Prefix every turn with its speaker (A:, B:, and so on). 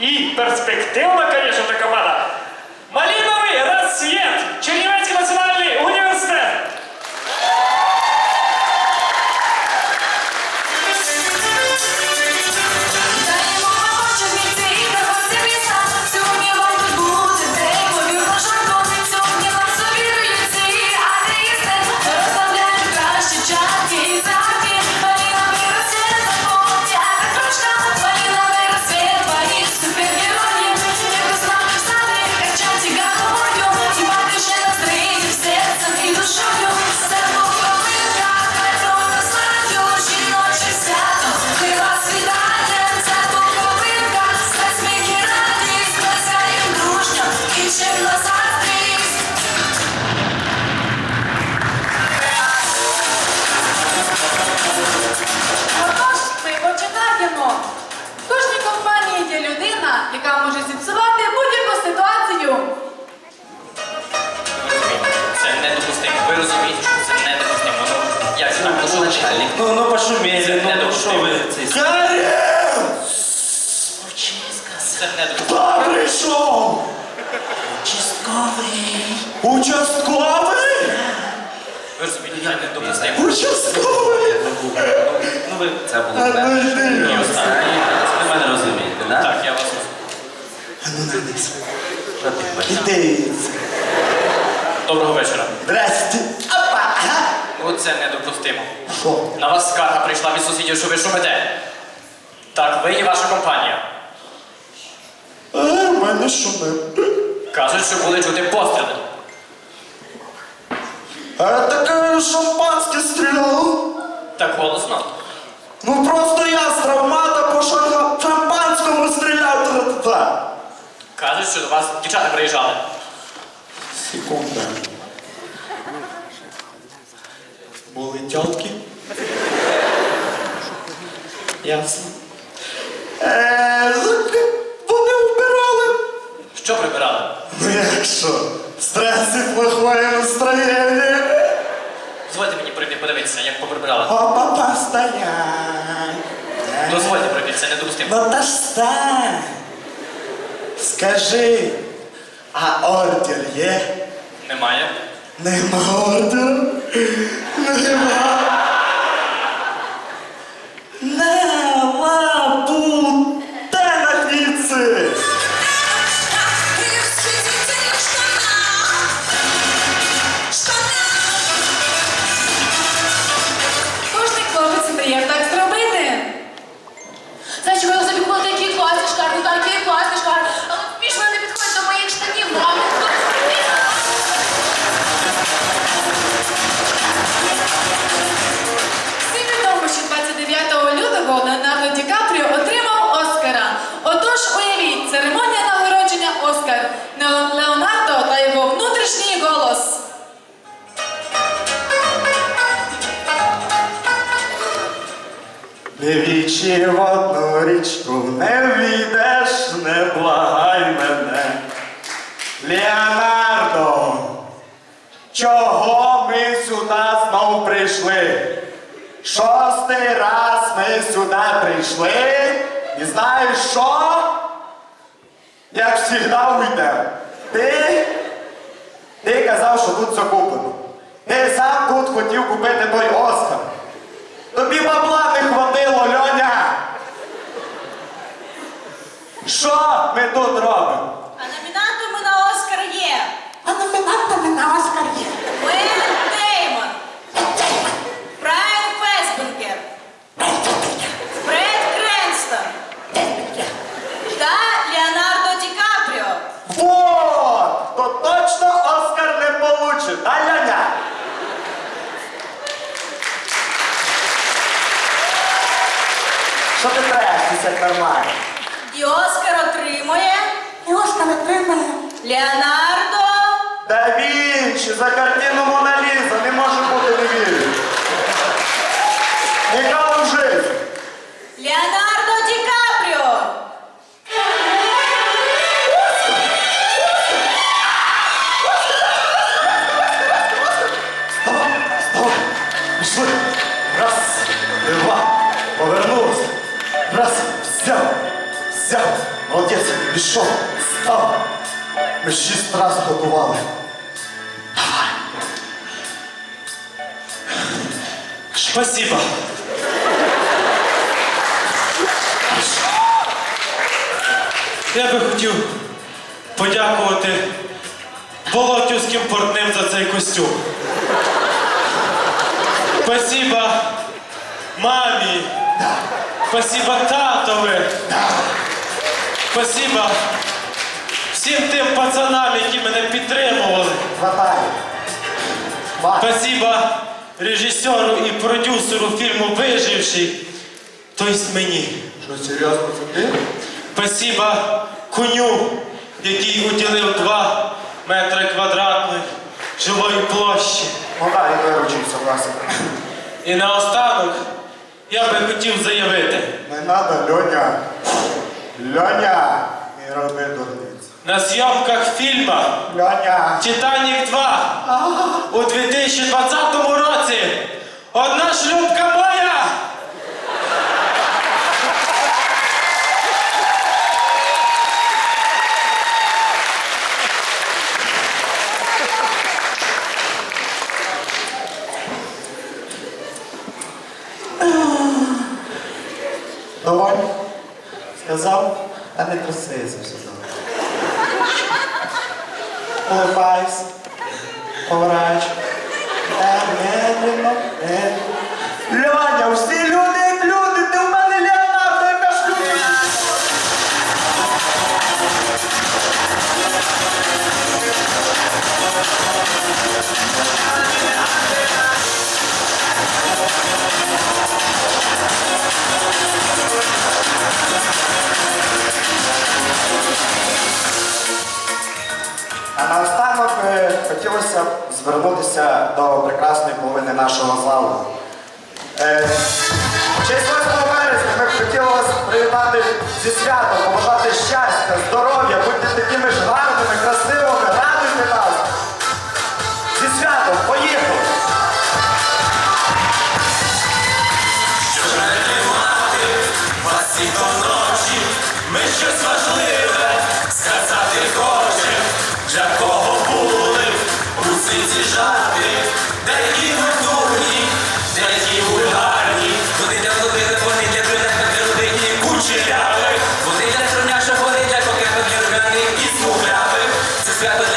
A: И перспектива, конечно, эта команда. Малиновый рассвет! Чернівецький національний університет!
B: Участковий.
C: Ви розумієте, це недопустимо.
D: Участковий?
B: Ну ви це було
D: А ну
B: перше.
D: йди.
B: І останнє. Ви мене розумієте, так?
C: Так, я вас розумію.
D: А ну.
B: Що?
D: Іди.
C: Доброго вечора.
D: Здрасте. Опа.
C: Оце недопустимо.
D: Що?
C: На вас скарга прийшла від сусідів, що ви шумите. Так, ви і ваша компанія.
D: А, в мене шумив.
C: Кажуть, що були чути постріли.
D: А таке шампанське стріляло.
C: Так голосно.
D: Ну просто я з травмата по шампа- шампанському стріляв. Тра-та-та.
C: Кажуть, що до вас дівчата приїжджали.
D: Секунда. Були тітки? Ясно. Е, Ну як що? Плохое настроєння.
C: Дозвольте мені прийти подивитися, як поприбирали.
D: Опа, постоянь.
C: Дозвольте прийти, це недопустимо.
D: Ну та ж стань. Скажи, а ордер є?
C: Немає.
D: Нема ордеру. Нема. Нема
E: Не
D: вічі в одну річку не війдеш, не благай мене. Леонардо, чого ми сюди знов прийшли? Шостий раз ми сюди прийшли. І знаєш що? Як завжди уйдемо. Ти, ти казав, що тут все куплено. Ти сам тут хотів купити той Оскар. Тобі бабла не хватило, Льоня! Що ми тут робимо?
F: А номінантами на Оскар є
D: А номінантами на Оскар є.
F: Мел Деймон, Брайан Фесбенкер, Фред Кренстон та Леонардо Ді Капріо.
D: Вот! То точно Оскар не получить, а Льоня? Що ти трешся, нормально?
F: І Оскар отримує
D: І Оскар отримає.
F: Леонардо
D: Да Вінчі за картину Мона Ліза не може бути не вірю. Ніколи в.
F: Леонардо Ді Капріо.
D: Стоп, стоп, пішли. Раз, два, повернувся. Раз, взяв, Молодець, пішов, став. Ми шість разів готували.
G: Спасибо. Я би хотів подякувати Болотівським портним за цей костюм. Спасибо мамі. Спасибо татові. Спасибо всім тим пацанам, які мене підтримували. Спасибо режисеру і продюсеру фільму Виживший, тобто мені.
D: Що, серйозно, це ти?
G: Спасибо коню, який уділив 2 метри квадратних живої площі.
D: Ну да, я виручився, власне.
G: І наостанок я би хотів заявити,
D: Не надо, Льоня. Льоня.
G: На зйомках фільму. Титанік 2 у 2020 році одна шлюбка моя!
D: Доволі? Сказав, а не трясися все Four fives, four and, and, and, and, А наостанок е, хотілося б звернутися до прекрасної половини нашого залу. Е, честь 8 березня ми б хотіли вас привітати зі святом, побажати щастя, здоров'я, будьте
G: Yeah.